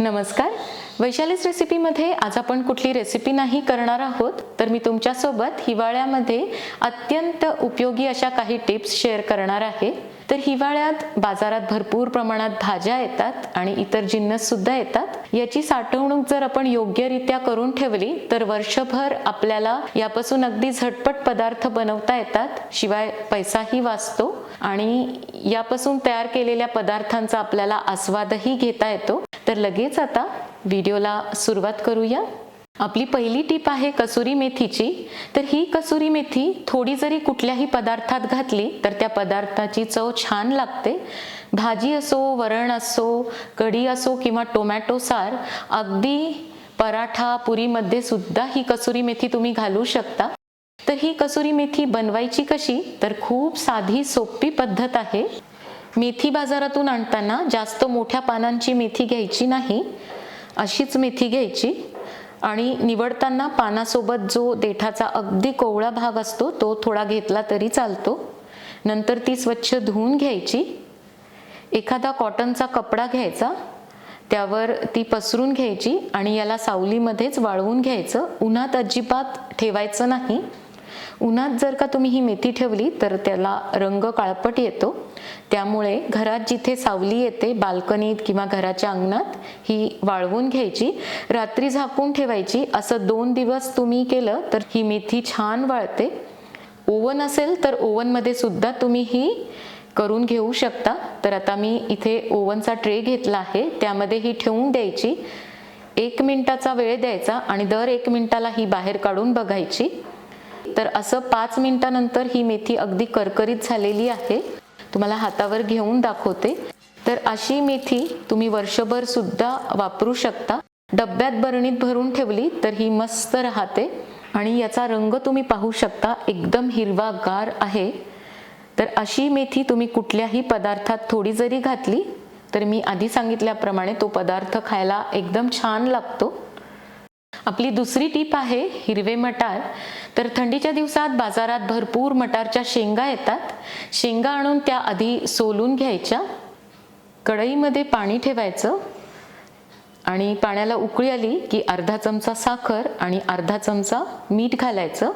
नमस्कार. वैशालीच रेसिपीमध्ये आज आपण कुठली रेसिपी नाही करणार आहोत तर मी तुमच्यासोबत हिवाळ्यामध्ये अत्यंत उपयोगी अशा काही टिप्स शेअर करणार आहे. तर हिवाळ्यात बाजारात भरपूर प्रमाणात भाज्या येतात आणि इतर जिन्नस सुद्धा येतात. याची साठवणूक जर आपण योग्यरित्या करून ठेवली तर वर्षभर आपल्याला यापासून अगदी झटपट पदार्थ बनवता येतात शिवाय पैसाही वाचतो आणि यापासून तयार केलेल्या पदार्थांचा आपल्याला आस्वादही घेता येतो. तर लगेच आता व्हिडिओला सुरुवात करूया. आपली पहिली टीप आहे कसुरी मेथीची. तर ही कसुरी मेथी थोडी जरी कुठल्याही पदार्थात घातली तर त्या पदार्थाची चव छान लागते. भाजी असो वरण असो कढी असो किंवा टोमॅटो सार अगदी पराठा पुरीमध्ये सुद्धा ही कसुरी मेथी तुम्ही घालू शकता. तर ही कसुरी मेथी बनवायची कशी? तर खूप साधी सोपी पद्धत आहे. मेथी बाजारातून आणताना जास्त मोठ्या पानांची मेथी घ्यायची नाही अशीच मेथी घ्यायची आणि निवडताना पानासोबत जो देठाचा अगदी कोवळा भाग असतो तो थोडा घेतला तरी चालतो. नंतर ती स्वच्छ धुवून घ्यायची. एखादा कॉटनचा कपडा घ्यायचा त्यावर ती पसरून घ्यायची आणि याला सावलीमध्येच वाळवून घ्यायचं. उन्हात अजिबात ठेवायचं नाही. उन्हात जर का तुम्ही ही मेथी ठेवली तर त्याला रंग काळपट येतो. त्यामुळे घरात जिथे सावली येते बाल्कनीत किंवा घराच्या अंगणात ही वाळवून घ्यायची रात्री झाकून ठेवायची. असं दोन दिवस तुम्ही केलं तर ही मेथी छान वाळते. ओवन असेल तर ओवनमध्ये सुद्धा तुम्ही ही करून घेऊ शकता. तर आता मी इथे ओवनचा ट्रे घेतला आहे त्यामध्ये ही ठेवून द्यायची. एक मिनिटाचा वेळ द्यायचा आणि दर एक मिनिटाला ही बाहेर काढून बघायची. तर असं पाच मिनिटानंतर ही मेथी अगदी करकरीत झालेली आहे. तुम्हाला हातावर घेऊन दाखवते. तर अशी मेथी तुम्ही वर्षभर सुद्धा वापरू शकता. डब्यात बरणीत भरून ठेवली तर ही मस्त राहते. आणि याचा रंग तुम्ही पाहू शकता एकदम हिरवागार आहे. तर अशी मेथी तुम्ही कुठल्याही पदार्थात थोडी जरी घातली तर मी आधी सांगितल्याप्रमाणे तो पदार्थ खायला एकदम छान लागतो. आपली दुसरी टीप आहे हिरवे मटार. तर थंडीच्या दिवसात बाजारात भरपूर मटारच्या शेंगा येतात. शेंगा आणून त्या आधी सोलून घ्यायच्या. कढईमध्ये पाणी ठेवायचं. आणि पाण्याला उकळी आली की अर्धा चमचा साखर आणि अर्धा चमचा मीठ घालायचं.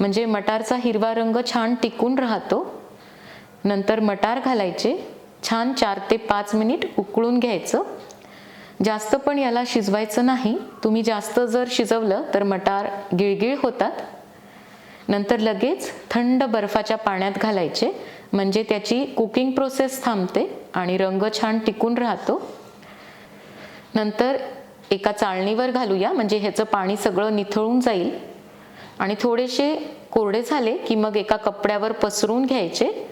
म्हणजे मटारचा हिरवा रंग छान टिकून राहतो. नंतर मटार घालायचे. छान चार ते पाच मिनिट उकळून घ्यायचं. जास्त पण याला शिजवायचं नाही. तुम्ही जास्त जर शिजवलं तर मटार गिळगिळ होतात. नंतर लगेच थंड बर्फाच्या पाण्यात घालायचे. म्हणजे त्याची कुकिंग प्रोसेस थांबते आणि रंग छान टिकून राहतो. नंतर एका चाळणीवर घालूया. म्हणजे ह्याचं पाणी सगळं निथळून जाईल. आणि थोडेसे कोरडे झाले की मग एका कपड्यावर पसरून घ्यायचे.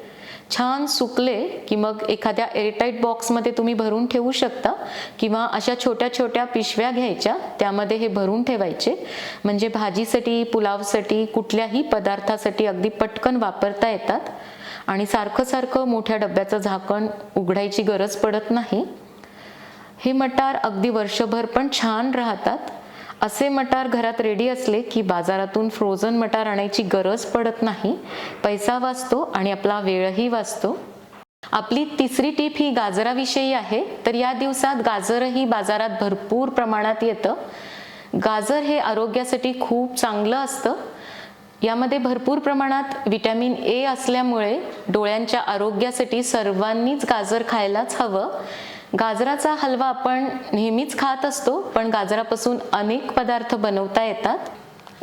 छान सुकले की मग एखाद्या एअरटाईट बॉक्समध्ये तुम्ही भरून ठेवू शकता किंवा अशा छोट्या छोट्या पिशव्या घ्यायच्या त्यामध्ये हे भरून ठेवायचे. म्हणजे भाजीसाठी पुलावसाठी कुठल्याही पदार्थासाठी अगदी पटकन वापरता येतात. आणि सारखं सारखं मोठ्या डब्याचं झाकण उघडायची गरज पडत नाही. हे मटार अगदी वर्षभर पण छान राहतात. असे मटार घरात रेडी असले की बाजारातून फ्रोझन मटार आणायची गरज पडत नाही. पैसा वाचतो आणि आपला वेळही वाचतो. आपली तिसरी टीप ही गाजराविषयी आहे. तर या दिवसात गाजरही बाजारात भरपूर प्रमाणात येतं. गाजर हे आरोग्यासाठी खूप चांगलं असतं. यामध्ये भरपूर प्रमाणात विटॅमिन ए असल्यामुळे डोळ्यांच्या आरोग्यासाठी सर्वांनीच गाजर खायलाच हवं. गाजराचा हलवा आपण नेहमीच खात असतो पण गाजरापासून अनेक पदार्थ बनवता येतात.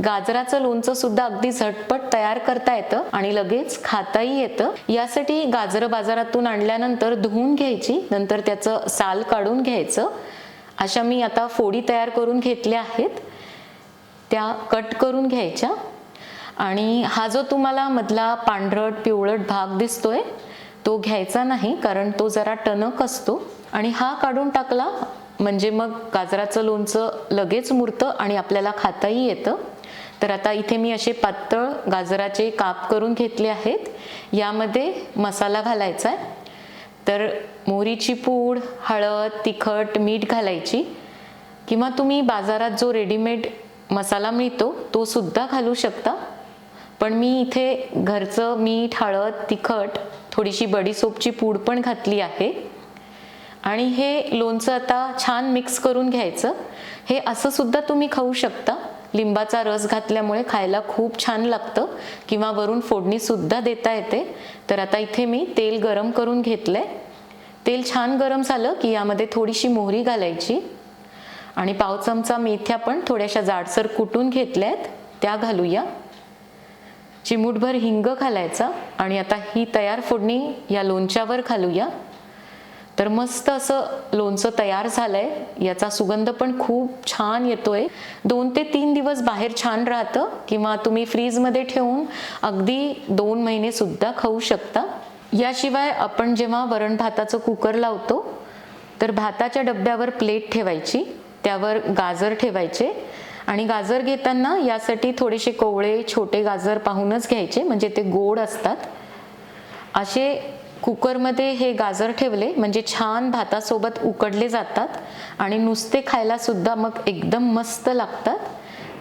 गाजराचं लोणचं सुद्धा अगदी झटपट तयार करता येतं आणि लगेच खाताही येतं. यासाठी गाजरं बाजारातून आणल्यानंतर धुवून घ्यायची नंतर त्याचं साल काढून घ्यायचं. अशा मी आता फोडी तयार करून घेतल्या आहेत. त्या कट करून घ्यायच्या. आणि हा जो तुम्हाला मधला पांढरट पिवळट भाग दिसतोय तो घ्यायचा नाही कारण तो जरा टणक असतो. आणि हा काढून टाकला म्हणजे मग गाजराचं लोणचं लगेच मुरतं आणि आपल्याला खाताही येतं. तर आता इथे मी असे पातळ गाजराचे काप करून घेतले आहेत. यामध्ये मसाला घालायचा आहे. तर मोहरीची पूड हळद तिखट मीठ घालायची. किंवा तुम्ही बाजारात जो रेडीमेड मसाला मिळतो तो सुद्धा घालू शकता. पण मी इथे घरचं मीठ हळद तिखट थोडीशी बडीसोपची पूड पण घातली आहे. आणि हे लोणचं आता छान मिक्स करून घ्यायचं. हे असं सुद्धा तुम्ही खाऊ शकता. लिंबाचा रस घातल्यामुळे खायला खूप छान लागतं. किंवा वरून फोडणीसुद्धा देता येते. तर आता इथे मी तेल गरम करून घेतलं आहे तेल छान गरम झालं की यामध्ये थोडीशी मोहरी घालायची. आणि पाव चमचा मेथ्या पण थोड्याशा जाडसर कुटून घेतल्या आहेत त्या घालूया. चिमूटभर हिंग घालायचा. आणि आता ही तयार फोडणी या लोणच्यावर घालूया. तर मस्त असं लोणचं तयार झालंय. याचा सुगंध पण खूप छान येतोय. दोन ते तीन दिवस बाहेर छान राहतं किंवा तुम्ही फ्रीजमध्ये ठेवून अगदी दोन महिने सुद्धा खाऊ शकता. याशिवाय आपण जेव्हा वरण भाताचं कुकर लावतो तर भाताच्या डब्यावर प्लेट ठेवायची त्यावर गाजर ठेवायचे आणि गाजर घेताना यासाठी थोडेसे कोवळे छोटे गाजर पाहूनच घ्यायचे म्हणजे ते गोड असतात. असे कुकरमध्ये हे गाजर ठेवले म्हणजे छान भातासोबत उकडले जातात आणि नुसते खायला सुद्धा मग एकदम मस्त लागतात.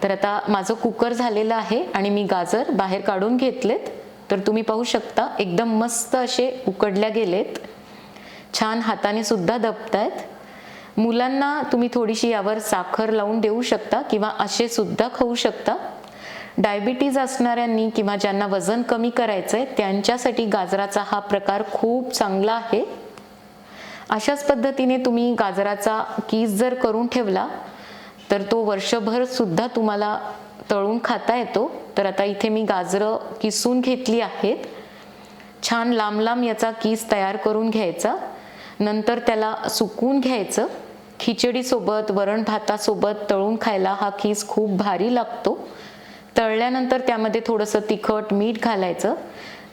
तर आता माझं कुकर झालेलं आहे आणि मी गाजर बाहेर काढून घेतलेत. तर तुम्ही पाहू शकता एकदम मस्त असे उकडल्या गेलेत. छान हाताने सुद्धा दबतायत. मुलांना तुम्ही थोडीशी यावर साखर लावून देऊ शकता किंवा असे सुद्धा खाऊ शकता. डायबिटीज असणाऱ्यांनी किंवा ज्यांना वजन कमी करायचं आहे त्यांच्यासाठी गाजराचा हा प्रकार खूप चांगला आहे. अशाच पद्धतीने तुम्ही गाजराचा कीस जर करून ठेवला तर तो वर्षभर सुद्धा तुम्हाला तळून खाता येतो. तर आता इथे मी गाजरं किसून घेतली आहेत. छान लांब लांब याचा कीस तयार करून घ्यायचा. नंतर त्याला सुकून घ्यायचं. खिचडीसोबत वरण भातासोबत तळून खायला हा कीस खूप भारी लागतो. तळल्यानंतर त्यामध्ये थोडंसं तिखट मीठ घालायचं.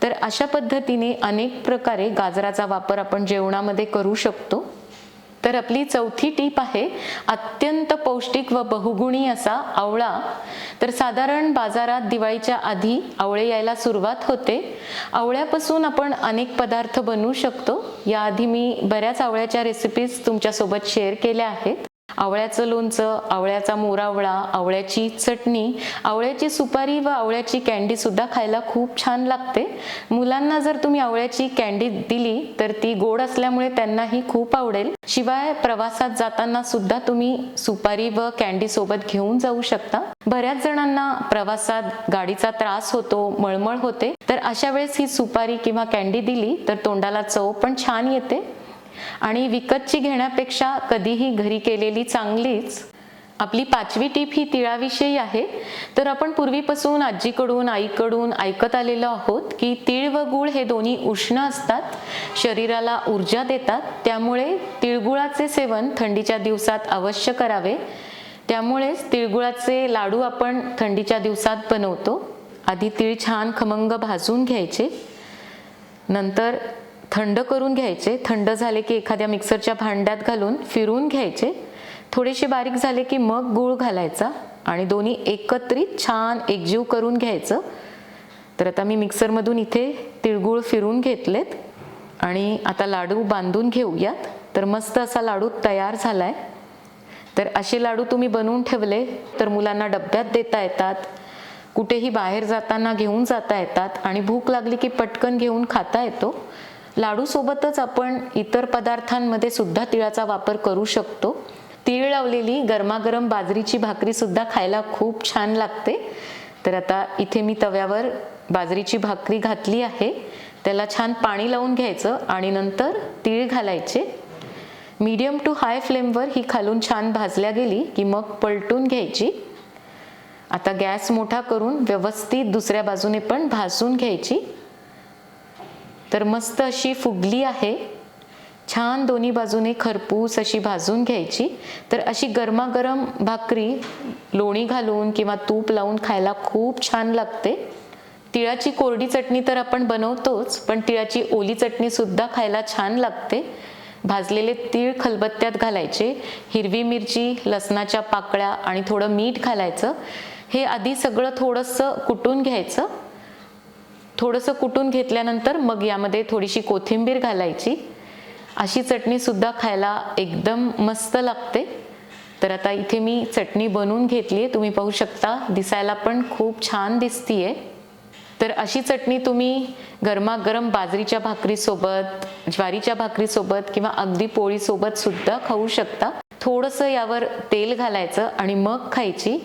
तर अशा पद्धतीने अनेक प्रकारे गाजराचा वापर आपण जेवणामध्ये करू शकतो. तर आपली चौथी टीप आहे अत्यंत पौष्टिक व बहुगुणी असा आवळा. तर साधारण बाजारात दिवाळीच्या आधी आवळे यायला सुरुवात होते. आवळ्यापासून आपण अनेक पदार्थ बनवू शकतो. याआधी मी बऱ्याच आवळ्याच्या रेसिपीज तुमच्यासोबत शेअर केल्या आहेत. आवळ्याचं लोणचं आवळ्याचा मोरावळा आवळ्याची चटणी आवळ्याची सुपारी व आवळ्याची कॅन्डी सुद्धा खायला खूप छान लागते. मुलांना जर तुम्ही आवळ्याची कॅन्डी दिली तर ती गोड असल्यामुळे त्यांनाही खूप आवडेल. शिवाय प्रवासात जाताना सुद्धा तुम्ही सुपारी व कॅन्डी सोबत घेऊन जाऊ शकता. बऱ्याच जणांना प्रवासात गाडीचा त्रास होतो मळमळ होते. तर अशा वेळेस ही सुपारी किंवा कॅन्डी दिली तर तोंडाला चव पण छान येते. आणि विकतची घेण्यापेक्षा कधीही घरी केलेली चांगलीच आपली पाचवी टीप ही तिळाविषयी आहे. तर आपण पूर्वीपासून आजीकडून आईकडून ऐकत आलेलो आहोत की तीळ व गुळ हे दोन्ही उष्ण असतात शरीराला ऊर्जा देतात त्यामुळे तिळगुळाचे सेवन थंडीच्या दिवसात अवश्य करावे. त्यामुळेच तिळगुळाचे लाडू आपण थंडीच्या दिवसात बनवतो. आधी तीळ छान खमंग भाजून घ्यायचे. नंतर थंड करून घ्यायचे. थंड झाले की एखाद्या मिक्सरच्या भांड्यात घालून फिरून घ्यायचे. थोडेसे बारीक झाले की मग गूळ घालायचा आणि दोन्ही एकत्रित छान एकजीव करून घ्यायचं. तर आता मी मिक्सरमधून इथे तिळगुळ फिरून घेतलेत आणि आता लाडू बांधून घेऊयात. तर मस्त असा लाडू तयार झालाय. तर असे लाडू तुम्ही बनवून ठेवले तर मुलांना डब्यात देता येतात. कुठेही बाहेर जाताना घेऊन जाता येतात आणि भूक लागली की पटकन घेऊन खाता येतो. लाडूसोबतच आपण इतर पदार्थांमध्ये सुद्धा तिळाचा वापर करू शकतो. तीळ लावलेली गरमागरम बाजरीची भाकरी सुद्धा खायला खूप छान लागते. तर आता इथे मी तव्यावर बाजरीची भाकरी घातली आहे. त्याला छान पाणी लावून घ्यायचं आणि नंतर तीळ घालायचे. मीडियम टू हाय फ्लेमवर ही खालून छान भाजल्या गेली की मग पलटून घ्यायची. आता गॅस मोठा करून व्यवस्थित दुसऱ्या बाजूने पण भाजून घ्यायची. तर मस्त अशी फुगली आहे. छान दोन्ही बाजूने खरपूस अशी भाजून घ्यायची. तर अशी गरमागरम भाकरी लोणी घालून किंवा तूप लावून खायला खूप छान लागते. तिळाची कोरडी चटणी तर आपण बनवतोच पण तिळाची ओली चटणीसुद्धा खायला छान लागते. भाजलेले तीळ खलबत्त्यात घालायचे हिरवी मिरची लसणाच्या पाकळ्या आणि थोडं मीठ घालायचं. हे आधी सगळं थोडंसं कुटून घ्यायचं. थोडंसं कुटून घेतल्यानंतर मग यामध्ये थोडीशी कोथिंबीर घालायची. अशी चटणीसुद्धा खायला एकदम मस्त लागते. तर आता इथे मी चटणी बनवून घेतली आहे तुम्ही पाहू शकता दिसायला पण खूप छान दिसतीये. तर अशी चटणी तुम्ही गरमागरम बाजरीच्या भाकरीसोबत ज्वारीच्या भाकरीसोबत किंवा अगदी पोळीसोबत सुद्धा खाऊ शकता. थोडंसं यावर तेल घालायचं आणि मग खायची.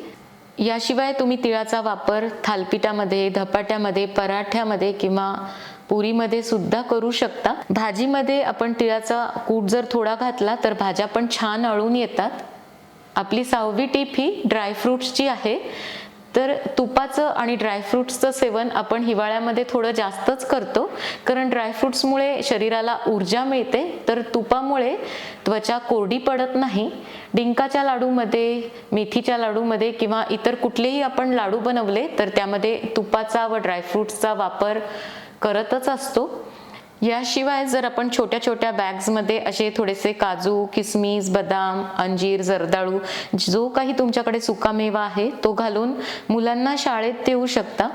याशिवाय तुम्ही तिळाचा वापर थालपिठामध्ये धपाट्यामध्ये पराठ्यामध्ये किंवा पुरीमध्ये सुद्धा करू शकता. भाजीमध्ये आपण तिळाचा कूट जर थोडा घातला तर भाज्या पण छान अळून येतात. आपली सहावी टीप ही ड्रायफ्रुट्सची आहे. तर तुपाचं आणि ड्रायफ्रुट्सचं सेवन आपण हिवाळ्यामध्ये थोडं जास्तच करतो. कारण ड्रायफ्रुट्समुळे शरीराला ऊर्जा मिळते. तर तुपामुळे त्वचा कोरडी पडत नाही. डिंकाच्या लाडूमध्ये मेथीच्या लाडूमध्ये किंवा इतर कुठलेही आपण लाडू बनवले तर त्यामध्ये तुपाचा व ड्रायफ्रुट्सचा वापर करतच असतो. याशिवाय जर आपण छोट्या छोट्या बॅग्समध्ये असे थोडेसे काजू किसमिस बदाम अंजीर जर्दाळू जो काही तुमच्याकडे सुकामेवा आहे तो घालून मुलांना शाळेत देऊ शकता.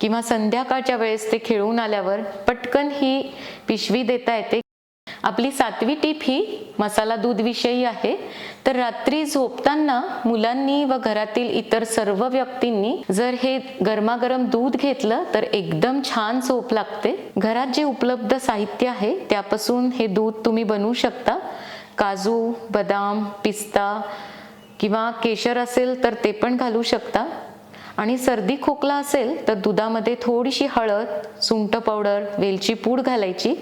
किंवा संध्याकाळच्या वेळेस ते खेळून आल्यावर पटकन ही पिशवी देता येते आपली सातवी टीप ही मसाला दूध विषयी आहे. तर रात्री झोपताना मुलांनी व घरातील इतर सर्व व्यक्तींनी जर हे गरमागरम दूध घेतलं तर एकदम छान झोप लागते. घरात जे उपलब्ध साहित्य आहे त्यापासून हे दूध तुम्ही बनवू शकता. काजू बदाम पिस्ता किंवा केशर असेल तर ते पण घालू शकता. आणि सर्दी खोकला असेल तर दुधामध्ये थोडीशी हळद सुंट पावडर वेलची पूड घालायची.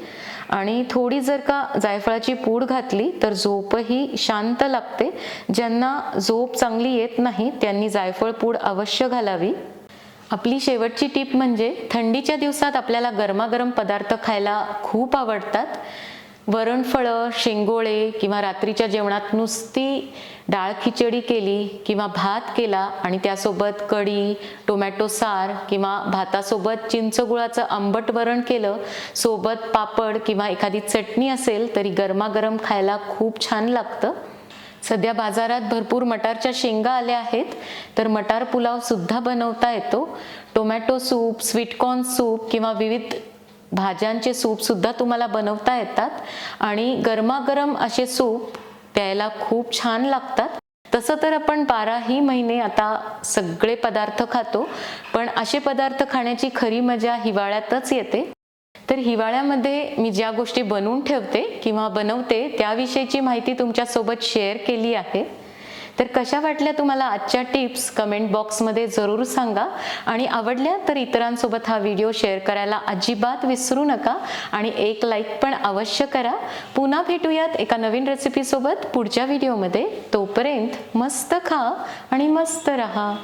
आणि थोडी जर का जायफळाची पूड घातली तर झोपही शांत लागते. ज्यांना झोप चांगली येत नाही त्यांनी जायफळ पूड अवश्य घालावी. आपली शेवटची टीप म्हणजे थंडीच्या दिवसात आपल्याला गरमागरम पदार्थ खायला खूप आवडतात. वरणफळं शेंगोळे किंवा रात्रीच्या जेवणात नुसती डाळ खिचडी केली किंवा भात केला आणि त्यासोबत कढी टोमॅटो सार किंवा भातासोबत चिंचगुळाचं आंबट वरण केलं सोबत पापड किंवा एखादी चटणी असेल तरी गरमागरम खायला खूप छान लागतं. सध्या बाजारात भरपूर मटारच्या शेंगा आल्या आहेत तर मटार पुलाव सुद्धा बनवता येतो. टोमॅटो सूप स्वीटकॉर्न सूप किंवा विविध भाज्यांचे सूपसुद्धा तुम्हाला बनवता येतात आणि गरमागरम असे सूप प्यायला खूप छान लागतात. तसं तर आपण बाराही महिने आता सगळे पदार्थ खातो पण असे पदार्थ खाण्याची खरी मजा हिवाळ्यातच येते. तर हिवाळ्यामध्ये मी ज्या गोष्टी बनवून ठेवते किंवा बनवते त्याविषयीची माहिती तुमच्यासोबत शेअर केली आहे. तर कशा वाटल्या तुम्हाला आजच्या टिप्स? कमेंट बॉक्समध्ये जरूर सांगा. आणि आवडल्या तर इतरांसोबत हा व्हिडिओ शेअर करायला अजिबात विसरू नका. आणि एक लाईक पण अवश्य करा. पुन्हा भेटूयात एका नवीन रेसिपीसोबत पुढच्या व्हिडिओमध्ये. तोपर्यंत मस्त खा आणि मस्त रहा.